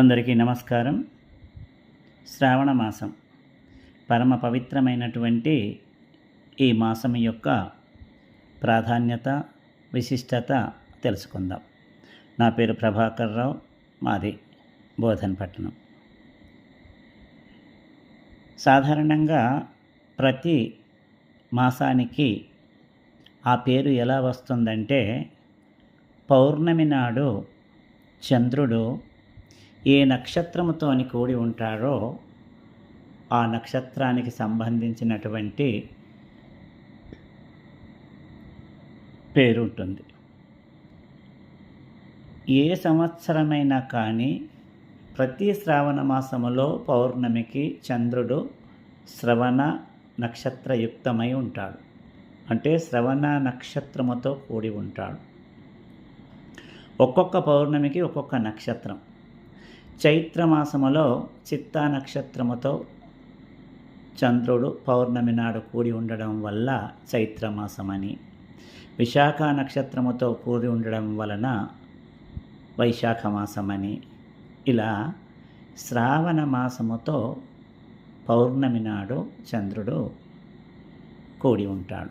అందరికీ నమస్కారం. శ్రావణ మాసం. పరమ పవిత్రమైనటువంటి ఈ మాసం యొక్క ప్రాధాన్యత విశిష్టత తెలుసుకుందాం. నా పేరు ప్రభాకర్ రావు మాది బోధనపట్నం. సాధారణంగా ప్రతి మాసానికి ఆ పేరు ఎలా వస్తుందంటే పౌర్ణమి నాడు చంద్రుడు ఏ నక్షత్రముతోని కూడి ఉంటాడో ఆ నక్షత్రానికి సంబంధించినటువంటి పేరు ఉంటుంది ఏ సంవత్సరమైనా కానీ ప్రతి శ్రావణ మాసములో పౌర్ణమికి చంద్రుడు శ్రవణ నక్షత్రయుక్తమై ఉంటాడు. అంటే శ్రవణ నక్షత్రముతో కూడి ఉంటాడు. ఒక్కొక్క పౌర్ణమికి ఒక్కొక్క నక్షత్రం. చైత్రమాసములో చిత్తా నక్షత్రముతో చంద్రుడు పౌర్ణమి నాడు కూడి ఉండడం వల్ల చైత్రమాసమని విశాఖ నక్షత్రముతో కూడి ఉండడం వలన వైశాఖ మాసమని ఇలా శ్రావణ మాసముతో పౌర్ణమి నాడు చంద్రుడు కూడి ఉంటాడు.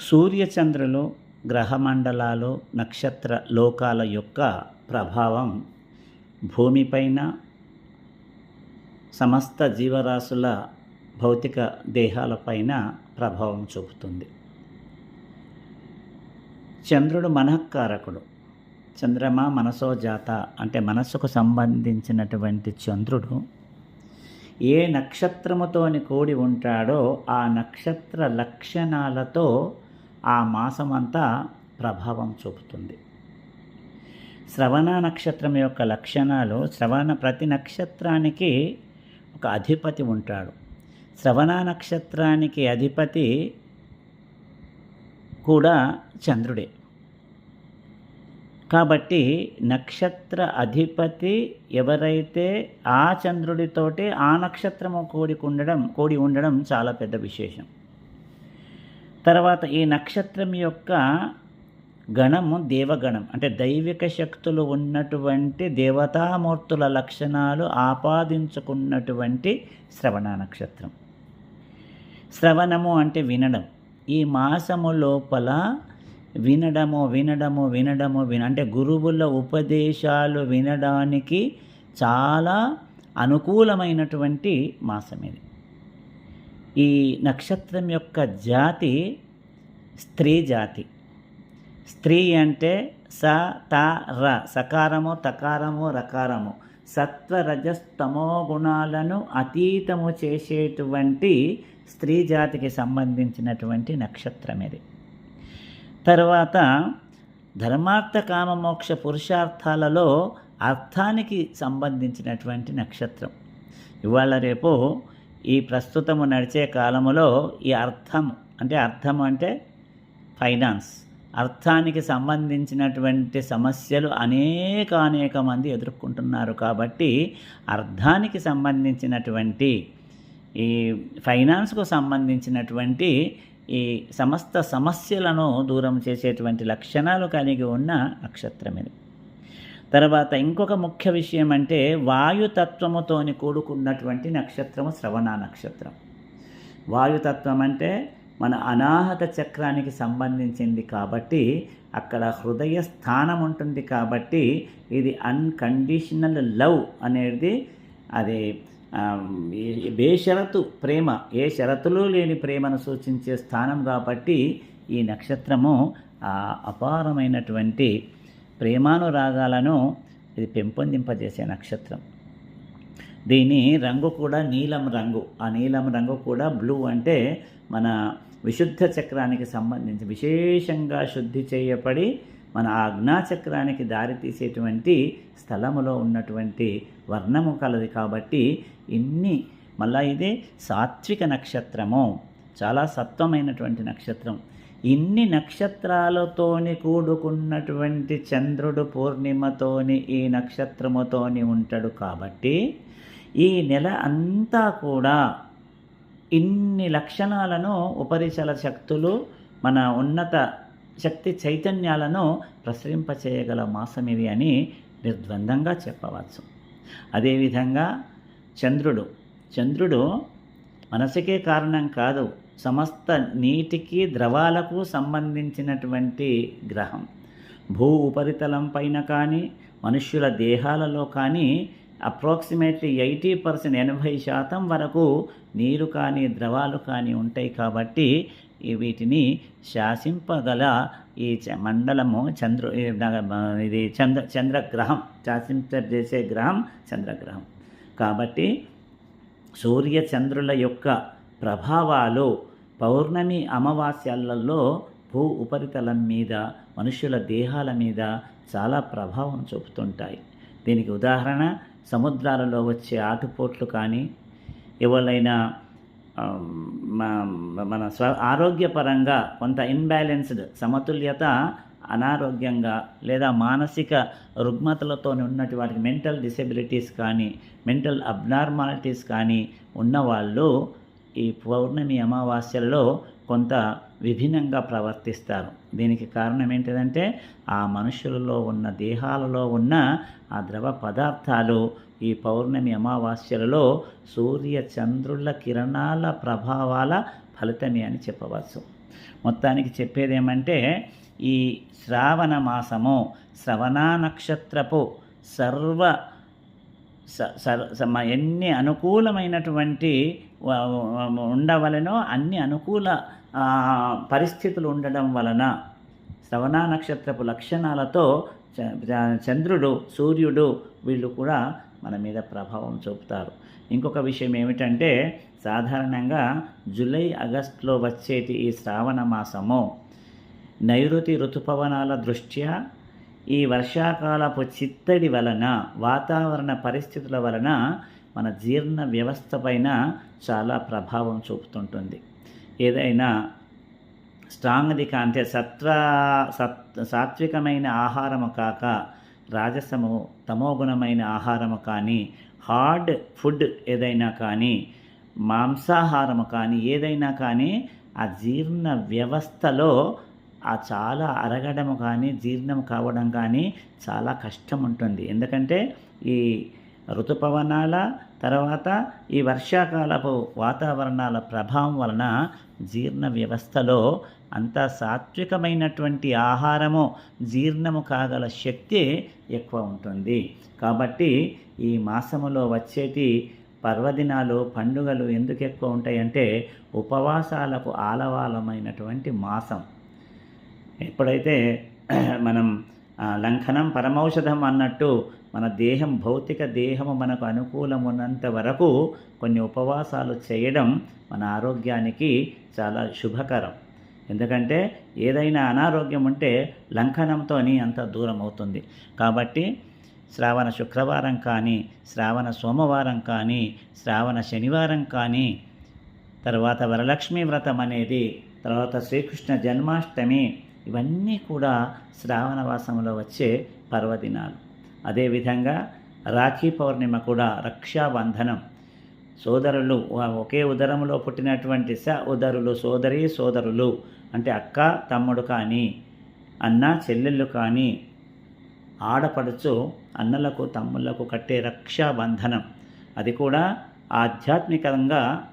సూర్యచంద్రులు గ్రహమండలాలు నక్షత్ర లోకాల యొక్క ప్రభావం భూమిపైన సమస్త జీవరాశుల భౌతిక దేహాలపైన ప్రభావం చూపుతుంది. చంద్రుడు మనఃకారకుడు. చంద్రమ మనసో జాత అంటే మనస్సుకు సంబంధించినటువంటి చంద్రుడు ఏ నక్షత్రముతోని కూడి ఉంటాడో ఆ నక్షత్ర లక్షణాలతో ఆ మాసమంతా ప్రభావం చూపుతుంది. శ్రవణ నక్షత్రం యొక్క లక్షణాలు శ్రవణ ప్రతి నక్షత్రానికి ఒక అధిపతి ఉంటాడు. శ్రవణ నక్షత్రానికి అధిపతి కూడా చంద్రుడే. కాబట్టి నక్షత్ర అధిపతి ఎవరైతే ఆ చంద్రుడితోటి ఆ నక్షత్రము కూడి ఉండడం కూడి ఉండడం చాలా పెద్ద విశేషం. తర్వాత ఈ నక్షత్రం యొక్క గణము దేవగణం. అంటే దైవిక శక్తులు ఉన్నటువంటి దేవతామూర్తుల లక్షణాలు ఆపాదించుకున్నటువంటి శ్రవణ నక్షత్రం. శ్రవణము అంటే వినడం. ఈ మాసము లోపల వినడము వినడము వినడము విన అంటే గురువుల ఉపదేశాలు వినడానికి చాలా అనుకూలమైనటువంటి మాసం ఇది ఈ నక్షత్రం యొక్క జాతి స్త్రీ జాతి. స్త్రీ అంటే స త ర. సకారము తకారము రకారము. సత్వరజస్తమో గుణాలను అతీతము చేసేటువంటి స్త్రీ జాతికి సంబంధించినటువంటి నక్షత్రం ఇది తర్వాత ధర్మార్థ కామమోక్ష పురుషార్థాలలో అర్థానికి సంబంధించినటువంటి నక్షత్రం. ఇవాళ రేపు ఈ ప్రస్తుతము నడిచే కాలములో ఈ అర్థం అంటే అర్థం అంటే ఫైనాన్స్. అర్థానికి సంబంధించినటువంటి సమస్యలు అనేక అనేక మంది ఎదుర్కొంటున్నారు కాబట్టి అర్థానికి సంబంధించినటువంటి ఈ ఫైనాన్స్కు సంబంధించినటువంటి ఈ సమస్త సమస్యలను దూరం చేసేటువంటి లక్షణాలు కలిగి ఉన్న నక్షత్రం ఇది. తర్వాత ఇంకొక ముఖ్య విషయం అంటే వాయుతత్వముతోని కూడుకున్నటువంటి నక్షత్రము శ్రవణ నక్షత్రం. వాయుతత్వం అంటే మన అనాహత చక్రానికి సంబంధించింది కాబట్టి అక్కడ హృదయ స్థానం ఉంటుంది కాబట్టి ఇది అన్కండిషనల్ లవ్ అనేది అది బేషరతు ప్రేమ ఏ షరతులు లేని ప్రేమను సూచించే స్థానం కాబట్టి ఈ నక్షత్రము అపారమైనటువంటి ప్రేమానురాగాలను ఇది పెంపొందింపజేసే నక్షత్రం. దీని రంగు కూడా నీలం రంగు. ఆ నీలం రంగు కూడా బ్లూ అంటే మన విశుద్ధ చక్రానికి సంబంధించి విశేషంగా శుద్ధి చేయబడి మన ఆజ్ఞాచక్రానికి దారి తీసేటువంటి స్థలములో ఉన్నటువంటి వర్ణము కలది కాబట్టి ఇన్ని మళ్ళా ఇది సాత్విక నక్షత్రము. చాలా సత్వమైనటువంటి నక్షత్రం. ఇన్ని నక్షత్రాలతోని కూడుకున్నటువంటి చంద్రుడు పూర్ణిమతోని ఈ నక్షత్రముతోని ఉంటాడు కాబట్టి ఈ నెల అంతా కూడా ఇన్ని లక్షణాలను ఉపరిచల శక్తులు మన ఉన్నత శక్తి చైతన్యాలను ప్రసరింపచేయగల మాసం ఇది అని నిర్ద్వందంగా చెప్పవచ్చు. అదేవిధంగా చంద్రుడు చంద్రుడు మనసుకే కారణం కాదు సమస్త నీటికి ద్రవాలకు సంబంధించినటువంటి గ్రహం. భూ ఉపరితలం పైన కానీ మనుష్యుల దేహాలలో కానీ అప్రాక్సిమేట్లీ ఎయిటీ పర్సెంట్ ఎనభై శాతం వరకు నీరు కానీ ద్రవాలు కానీ ఉంటాయి కాబట్టి వీటిని శాసింపగల ఈ చ- మండలము చంద్రు ఇది చంద్ర చంద్రగ్రహం శాసింపజేసే గ్రహం చంద్రగ్రహం. కాబట్టి సూర్య చంద్రుల యొక్క ప్రభావాలు పౌర్ణమి అమావాస్యాలలో భూ ఉపరితలం మీద మనుషుల దేహాల మీద చాలా ప్రభావం చూపుతుంటాయి. దీనికి ఉదాహరణ సముద్రాలలో వచ్చే ఆటుపోట్లు కానీ ఎవరైనా మన స్వ ఆరోగ్యపరంగా కొంత ఇన్బ్యాలెన్స్డ్ సమతుల్యత అనారోగ్యంగా లేదా మానసిక రుగ్మతలతో ఉన్నటి వాటికి మెంటల్ డిసెబిలిటీస్ కానీ మెంటల్ అబ్నార్మాలిటీస్ కానీ ఉన్నవాళ్ళు ఈ పౌర్ణమి అమావాస్యలలో కొంత విభిన్నంగా ప్రవర్తిస్తారు. దీనికి కారణం ఏంటిదంటే ఆ మనుషులలో ఉన్న దేహాలలో ఉన్న ఆ ద్రవ పదార్థాలు ఈ పౌర్ణమి అమావాస్యలలో సూర్య చంద్రుల కిరణాల ప్రభావాల ఫలితమే అని చెప్పవచ్చు. మొత్తానికి చెప్పేది ఏమంటే ఈ శ్రావణ మాసము శ్రవణ నక్షత్రపు సర్వ స- ఎన్ని అనుకూలమైనటువంటి ఉండవలనో అన్ని అనుకూల పరిస్థితులు ఉండడం వలన శ్రవణ నక్షత్రపు లక్షణాలతో చ- చంద్రుడు సూర్యుడు వీళ్ళు కూడా మన మీద ప్రభావం చూపుతారు. ఇంకొక విషయం ఏమిటంటే సాధారణంగా జూలై ఆగస్టులో వచ్చేటి ఈ శ్రావణ మాసము. నైరుతి ఋతుపవనాల దృష్ట్యా ఈ వర్షాకాలపు చిత్తడి వలన వాతావరణ పరిస్థితుల వలన మన జీర్ణ వ్యవస్థ పైన చాలా ప్రభావం చూపుతుంటుంది. ఏదైనా స్ట్రాంగ్ది కా అంటే సత్వ సత్ సాత్వికమైన ఆహారము కాక రాజసము తమోగుణమైన ఆహారము కానీ హార్డ్ ఫుడ్ ఏదైనా కానీ మాంసాహారము కానీ ఏదైనా కానీ ఆ జీర్ణ వ్యవస్థలో ఆ చాలా అరగడము కానీ జీర్ణం కావడం కానీ చాలా కష్టం ఉంటుంది ఎందుకంటే ఈ ఋతుపవనాల తర్వాత ఈ వర్షాకాలపు వాతావరణాల ప్రభావం వలన జీర్ణ వ్యవస్థలో అంత సాత్వికమైనటువంటి ఆహారము జీర్ణము కాగల శక్తి ఎక్కువ ఉంటుంది. కాబట్టి ఈ మాసములో వచ్చేటి పర్వదినాలు పండుగలు ఎందుకు ఎక్కువ ఉంటాయంటే ఉపవాసాలకు ఆలవాలమైనటువంటి మాసం. ఎప్పుడైతే మనం లంఘనం పరమౌషధం అన్నట్టు మన దేహం భౌతిక దేహము మనకు అనుకూలమున్నంత వరకు కొన్ని ఉపవాసాలు చేయడం మన ఆరోగ్యానికి చాలా శుభకరం. ఎందుకంటే ఏదైనా అనారోగ్యం ఉంటే లంఘనంతో అంత దూరం అవుతుంది. కాబట్టి శ్రావణ శుక్రవారం కానీ శ్రావణ సోమవారం కానీ శ్రావణ శనివారం కానీ తర్వాత వరలక్ష్మి వ్రతం అనేది తర్వాత శ్రీకృష్ణ జన్మాష్టమి ఇవన్నీ కూడా శ్రావణ మాసంలో వచ్చే పర్వదినాలు. అదేవిధంగా రాఖీ పౌర్ణిమ కూడా రక్షాబంధనం. సోదరులు ఒకే ఉదరంలో పుట్టినటువంటి స ఉదరులు సోదరి సోదరులు అంటే అక్క తమ్ముడు కానీ అన్న చెల్లెళ్ళు కానీ ఆడపడుచు అన్నలకు తమ్ముళ్ళకు కట్టే రక్షాబంధనం. అది కూడా ఆధ్యాత్మికంగా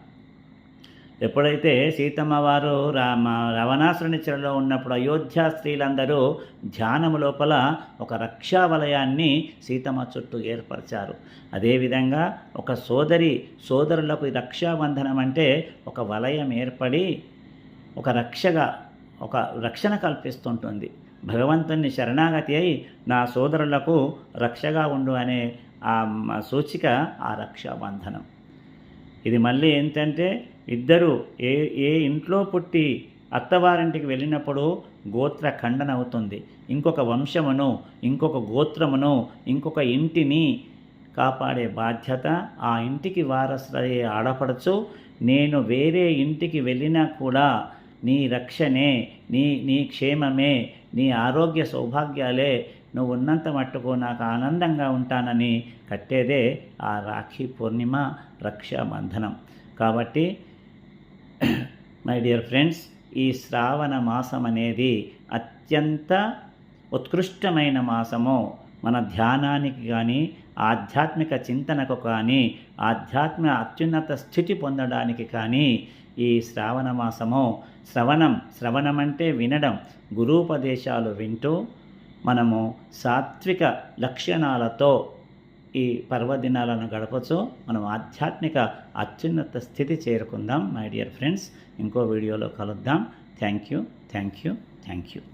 ఎప్పుడైతే సీతమ్మ వారు రామ రవణాసురుని చెరలో ఉన్నప్పుడు అయోధ్య స్త్రీలందరూ ధ్యానము లోపల ఒక రక్షా వలయాన్ని సీతమ్మ చుట్టూ ఏర్పరిచారు. అదేవిధంగా ఒక సోదరి సోదరులకు రక్షాబంధనం అంటే ఒక వలయం ఏర్పడి ఒక రక్షగా ఒక రక్షణ కల్పిస్తుంటుంది. భగవంతుని శరణాగతి అయి నా సోదరులకు రక్షగా ఉండు అనే ఆ సూచిక ఆ రక్షాబంధనం. ఇది మళ్ళీ ఏంటంటే ఇద్దరు ఏ ఏ ఇంట్లో పుట్టి అత్తవారింటికి వెళ్ళినప్పుడు గోత్ర ఖండన అవుతుంది. ఇంకొక వంశమును ఇంకొక గోత్రమును ఇంకొక ఇంటిని కాపాడే బాధ్యత ఆ ఇంటికి వారసులయ్యే ఆడపడచ్చు నేను వేరే ఇంటికి వెళ్ళినా కూడా నీ రక్షణే నీ నీ క్షేమమే నీ ఆరోగ్య సౌభాగ్యాలే నువ్వు ఉన్నంత మట్టుకు నాకు ఆనందంగా ఉంటానని కట్టేదే ఆ రాఖీ పూర్ణిమ రక్షాబంధనం. కాబట్టి మై డియర్ ఫ్రెండ్స్ ఈ శ్రావణ మాసం అనేది అత్యంత ఉత్కృష్టమైన మాసము. మన ధ్యానానికి కానీ ఆధ్యాత్మిక చింతనకు కానీ ఆధ్యాత్మిక అత్యున్నత స్థితి పొందడానికి కానీ ఈ శ్రావణ మాసము శ్రవణం శ్రవణం అంటే వినడం గురూపదేశాలు వింటూ మనము సాత్విక లక్షణాలతో ఈ పర్వదినాలను గడపచ్చు. మనం ఆధ్యాత్మిక అత్యున్నత స్థితి చేరుకుందాం మై డియర్ ఫ్రెండ్స్ ఇంకో వీడియోలో కలుద్దాం. Thank you thank you thank you